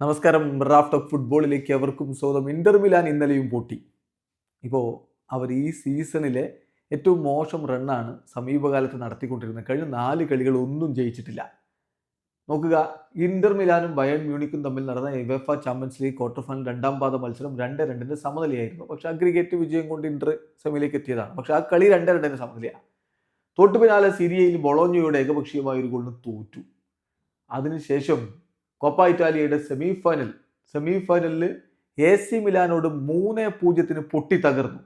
നമസ്കാരം. Raft of ഫുട്ബോളിലേക്ക് അവർക്കും സ്വന്തം ഇന്റർ മിലാൻ ഇന്നലെയും പൊട്ടി. ഇപ്പോൾ അവർ ഈ സീസണിലെ ഏറ്റവും മോശം റണ്ണാണ് സമീപകാലത്ത് നടത്തിക്കൊണ്ടിരുന്നത്. കഴിഞ്ഞ നാല് കളികൾ ഒന്നും ജയിച്ചിട്ടില്ല. നോക്കുക ഇന്റർ മിലാനും ബയൺ മ്യൂണിക്കും തമ്മിൽ നടന്ന UEFA Champions League quarter final രണ്ടാം പാദ മത്സരം രണ്ട് രണ്ടിന്റെ സമനിലയായിരുന്നു. പക്ഷേ അഗ്രിഗേറ്റ് വിജയം കൊണ്ട് ഇന്റർ സെമിയിലേക്ക് എത്തിയതാണ്. പക്ഷെ ആ കളി രണ്ട് രണ്ടിന്റെ സമനിലയാണ്. തൊട്ടു പിന്നാലെ സിരിയയിൽ ബൊളോഞ്ഞയുടെ ഏകപക്ഷീയമായ ഒരു ഗോളിന് തോറ്റു. അതിനുശേഷം കോപ്പ ഇറ്റാലിയയുടെ സെമി ഫൈനൽ സെമി ഫൈനലിൽ എ സി മിലാനോട് മൂന്ന് പൂജ്യത്തിന് പൊട്ടി തകർന്നു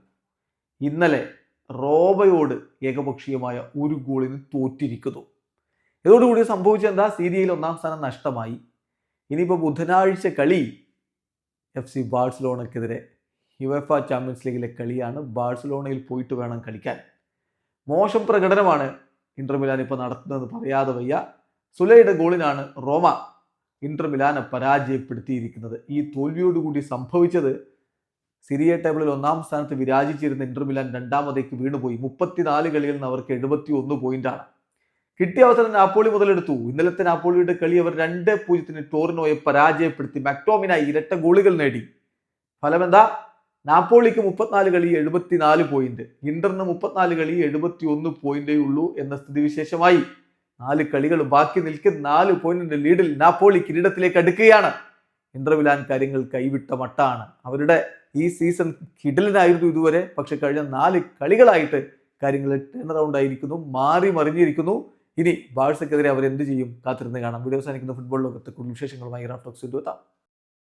ഇന്നലെ റോബയോട് ഏകപക്ഷീയമായ ഒരു ഗോളിന് തോറ്റിരിക്കുന്നു. ഇതോടുകൂടി സംഭവിച്ച എന്താ സീരിയയിൽ ഒന്നാം സ്ഥാനം നഷ്ടമായി. ഇനിയിപ്പോൾ ബുധനാഴ്ച കളി എഫ് സി ബാഴ്സലോണക്കെതിരെ യുഎഫ ചാമ്പ്യൻസ് ലീഗിലെ കളിയാണ്. ബാഴ്സലോണയിൽ പോയിട്ട് വേണം കളിക്കാൻ. മോശം പ്രകടനമാണ് ഇന്റർ മിലാൻ ഇപ്പോൾ നടത്തുന്നതെന്ന് പറയാതെ വയ്യ. സുലയുടെ ഗോളിനാണ് റോമ ഇന്റർ മിലാനെ പരാജയപ്പെടുത്തിയിരിക്കുന്നത്. ഈ തോൽവിയോടുകൂടി സംഭവിച്ചത് സിരിയ ടേബിളിൽ ഒന്നാം സ്ഥാനത്ത് വിരാജിച്ചിരുന്ന ഇന്റർ മിലാൻ രണ്ടാമതേക്ക് വീണുപോയി. മുപ്പത്തിനാല് കളികളിൽ നിന്ന് അവർക്ക് എഴുപത്തി ഒന്ന് പോയിന്റാണ് കിട്ടിയ അവസരം നാപ്പോളി മുതലെടുത്തു. ഇന്നലത്തെ നാപ്പോളിയുടെ കളി അവർ രണ്ട് പൂജ്യത്തിന് ടോറിനോയെ പരാജയപ്പെടുത്തി. മാക്ടോമിനായി ഇരട്ട ഗോളുകൾ നേടി. ഫലമെന്താ നാപ്പോളിക്ക് മുപ്പത്തിനാല് കളി എഴുപത്തിനാല് പോയിന്റ് ഇന്ററിന് മുപ്പത്തിനാല് കളി എഴുപത്തി ഒന്ന് പോയിന്റേ ഉള്ളൂ എന്ന സ്ഥിതിവിശേഷമായി. നാല് കളികൾ ബാക്കി നിൽക്കുന്ന നാല് പോയിന്റിന്റെ ലീഡിൽ നാപ്പോളി കിരീടത്തിലേക്ക് അടുക്കുകയാണ്. ഇന്റർവിലാൻ കാര്യങ്ങൾ കൈവിട്ട മട്ടാണ്. അവരുടെ ഈ സീസൺ കിടലിനായിരുന്നു ഇതുവരെ. പക്ഷെ കഴിഞ്ഞ നാല് കളികളായിട്ട് കാര്യങ്ങൾ ടേൺ റൗണ്ട് ആയിരിക്കുന്നു മാറി മറിഞ്ഞിരിക്കുന്നു. ഇനി ബാഴ്സക്കെതിരെ അവരെന്ത് ചെയ്യും? കാത്തിരുന്ന് കാണാം. വീഡിയോ സാധിക്കുന്ന ഫുട്ബോൾ ലോകത്തെ കൂടുതൽ വിശേഷങ്ങളുമായി റാഫ്റ്റോക്സ് എത്താം.